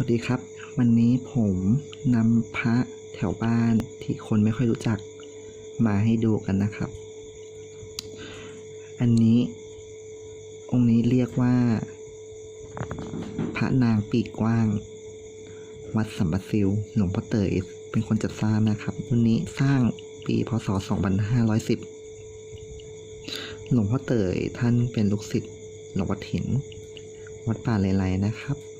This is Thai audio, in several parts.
วัสดีครับ วันนี้ผมนำพระแถวบ้านที่คนไม่ค่อยรู้จักมาให้ดูกันนะครับ อันนี้องค์นี้เรียกว่า พระนางปีกกว้าง วัดสัมปซิลหลวงพ่อเตยเป็นคนจัดสร้างนะครับรุ่นนี้สร้างปีพศ 2510 หลวงพ่อเตยท่านเป็นลูกศิษย์หลวงพ่อถิน วัดป่าเลไลนะครับ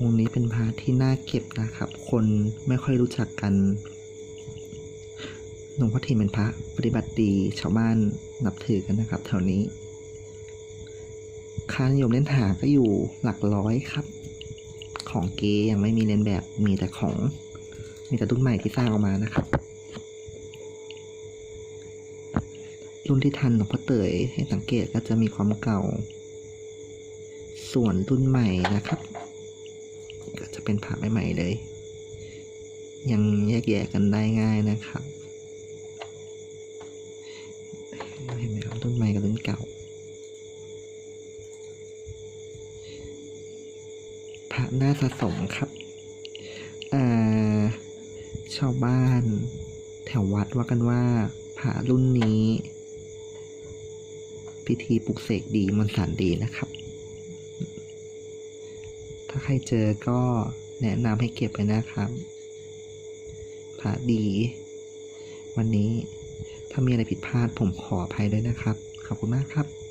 องค์นี้เป็นพระที่น่าเก็บนะครับ คนไม่ค่อยรู้จักกันหลวงพ่อเทียนเป็นพระปฏิบัติดีชาวบ้านนับถือกันนะครับแถวนี้ ค่านิยมเล่นหาก็อยู่หลักร้อยครับ ของเกยังไม่มีเลียนแบบมีแต่ของ มีแต่รุ่นใหม่ที่สร้างออกมานะครับรุ่นที่ทันหลวงพ่อเตยให้สังเกตก็จะมีความเก่า ส่วนรุ่นใหม่นะครับ เป็นผ่าใหม่ๆเลย ยังแยกแยะกันได้ง่ายนะครับเห็นไหมครับรุ่นใหม่กับรุ่นเก่าพระน่าสะสมครับอชาวบ้าน แถววัดว่ากันว่าพระรุ่นนี้ พิธีปลุกเสกดีมันสารดีนะครับ ใครเจอก็แนะนำให้เก็บไปนะครับพระดี วันนี้ถ้ามีอะไรผิดพลาดผมขออภัยด้วยนะครับ ขอบคุณมากครับ